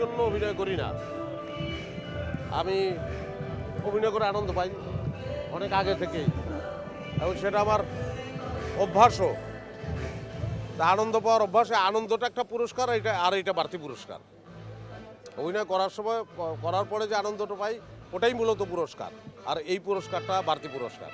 জন্য অভিনয় করি না। আমি অভিনয় করে আনন্দ পাই অনেক আগে থেকেই এবং সেটা আমার অভ্যাসও। আনন্দ পাওয়ার অভ্যাসে আনন্দটা একটা পুরস্কার, এটা আর এটা বাড়তি পুরস্কার। অভিনয় করার সময় করার পরে যে আনন্দটা পাই, ওটাই মূলত পুরস্কার। আর এই পুরস্কারটা বাড়তি পুরস্কার।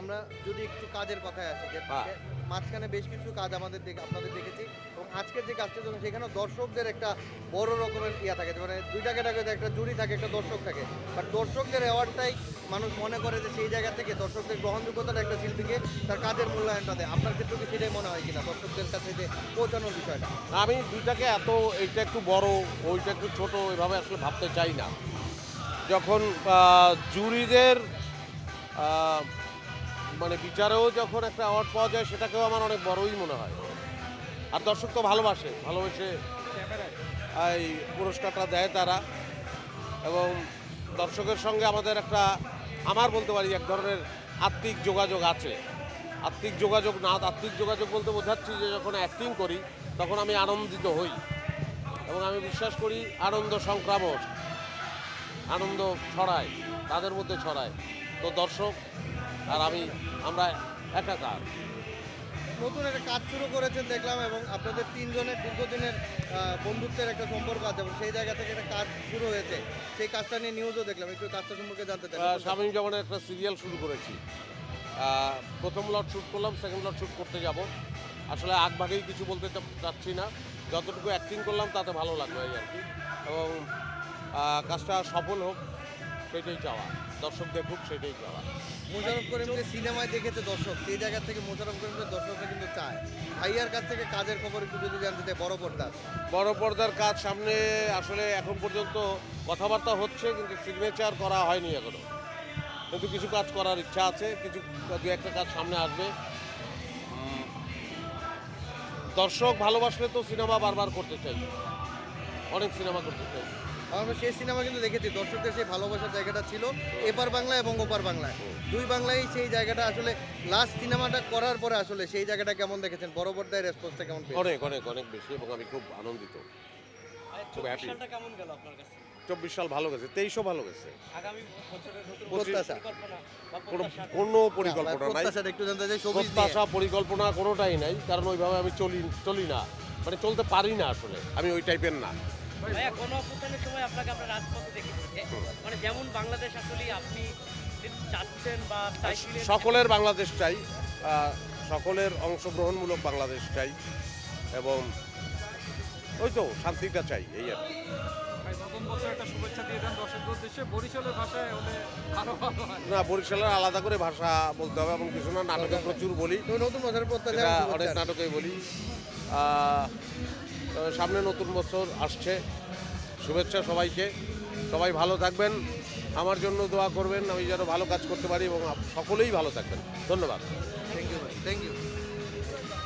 আমরা যদি একটু কাজের কথায় আসি যে হ্যাঁ। মাঝখানে বেশ কিছু কাজ আমাদের দেখে আপনাদের দেখেছি এবং আজকের যে কাজটা যখন সেখানে দর্শকদের একটা বড় রকমের ইয়া থাকে মানে দুইটা ক্যাটাগরিতে একটা জুরি থাকে একটা দর্শক থাকে। বাট দর্শকদের অ্যাওয়ার্ডটাই মানুষ মনে করে যে সেই জায়গা থেকে দর্শকদের গ্রহণযোগ্যতার একটা শিল্পীকে তার কাজের মূল্যায়নটা দেয়। আপনার ক্ষেত্রে কি সেটাই মনে হয় কিনা দর্শকদের কাছে যে পৌঁছানোর বিষয়টা? আমি দুইটাকে এত এইটা একটু বড় ওইটা একটু ছোট এভাবে আসলে ভাবতে চাই না। যখন জুরিদের মানে বিচারেও যখন একটা অ্যাওয়ার্ড পাওয়া যায়, সেটাকেও আমার অনেক বড়ই মনে হয়। আর দর্শক তো ভালোবাসে, ভালোবেসে এই পুরস্কারটা দেয় তারা। এবং দর্শকের সঙ্গে আমাদের একটা, আমার বলতে পারি, এক ধরনের আত্মিক যোগাযোগ আছে। আত্মিক যোগাযোগ না, আত্মিক যোগাযোগ বলতে বোঝাচ্ছি যে যখন অ্যাক্টিং করি, তখন আমি আনন্দিত হই। এবং আমি বিশ্বাস করি, আনন্দ সংক্রামক, আনন্দ ছড়ায়, তাদের মধ্যে ছড়ায়। তো দর্শক আর আমি আমরা একাকার নতুন একটা কাজ শুরু করেছেন দেখলাম এবং আপনাদের তিনজনের দীর্ঘদিনের বন্ধুত্বের একটা সম্পর্ক আছে এবং সেই জায়গা থেকে একটা কাজ শুরু হয়েছে। সেই কাজটা নিয়ে নিউজও দেখলাম। একটু কাজটা সম্পর্কে জানতে চাই। স্বামী জমানের একটা সিরিয়াল শুরু করেছি। প্রথম লট শ্যুট করলাম সেকেন্ড লট শ্যুট করতে যাব। আসলে আগ ভাগেই কিছু বলতে চাচ্ছি না। যতটুকু অ্যাক্টিং করলাম তাতে ভালো এই আর কি। এবং কাজটা সফল হোক। সেটাই চাওয়া। দর্শক দেখুক সেটাই চাওয়া। মোশারফ করিমকে সিনেমায় দেখেছে দর্শক সেই জায়গা থেকে মোশারফ করিমকে দর্শকরা কিন্তু চায়। ভাইয়ার কাছ থেকে কাজের খবর একটু যদি জানতে চাই বড় পর্দা বড় পর্দার কাজ সামনে আসলে এখন পর্যন্ত কথাবার্তা হচ্ছে কিন্তু সিগনেচার করা হয়নি এখনও। কিন্তু কিছু কাজ করার ইচ্ছা আছে কিছু দু একটা কাজ সামনে আসবে। দর্শক ভালোবাসলে তো সিনেমা বারবার করতে চাই। অনেক সিনেমা করতে চাই। আমরা সেই সিনেমা কিন্তু দেখেছি দর্শকদের সেই ভালোবাসার জায়গাটা ছিল এপার বাংলা এবং ওপার বাংলায়। দুই বাংলায় সেই জায়গাটা আসলে লাস্ট সিনেমাটা করার পরে আসলে সেই জায়গাটা কেমন দেখেছেন? বড় পর্দায় রেসপন্সটা কেমন অনেক অনেক অনেক বেশি এবং আমি খুব আনন্দিত। খুব। সালটা কেমন গেল আপনার কাছে? চব্বিশ সাল ভালো গেছে তেইশও ভালো গেছে। কোনো পরিকল্পনা নাই। একটু। প্রত্যাশা পরিকল্পনা কোনোটাই নাই কারণ ওইভাবে আমি চলি চলি না। মানে চলতে পারি না আসলে আমি ওই টাইপের না। ভাইয়া গণ অভ্যুত্থানের সময় আপনাকে আমরা রাজপথে দেখেছি মানে যেমন বাংলাদেশ আসলে আপনি চাচ্ছেন বা চাইছিলেন সকলের বাংলাদেশ চাই সকলের অংশগ্রহণমূলক বাংলাদেশ চাই এবং ওই তো শান্তিটা চাই এই আর কি। নতুন বছর একটা শুভেচ্ছা দিয়ে দেন দর্শকদের উদ্দেশ্যে। বরিশালের ভাষায় হলে আরও ভালো না বরিশালের আলাদা করে ভাষা বলতে হবে এবং কিছু না নাটকে প্রচুর বলি। তো নতুন বছরের অনেক। নাটকেই বলি। সামনে নতুন বছর আসছে। শুভেচ্ছা সবাইকে। সবাই ভালো থাকবেন। আমার জন্য দোয়া করবেন। আমি যেন ভালো কাজ করতে পারি এবং সকলেই ভালো থাকবেন। ধন্যবাদ। থ্যাংক ইউ ভাই। Thank you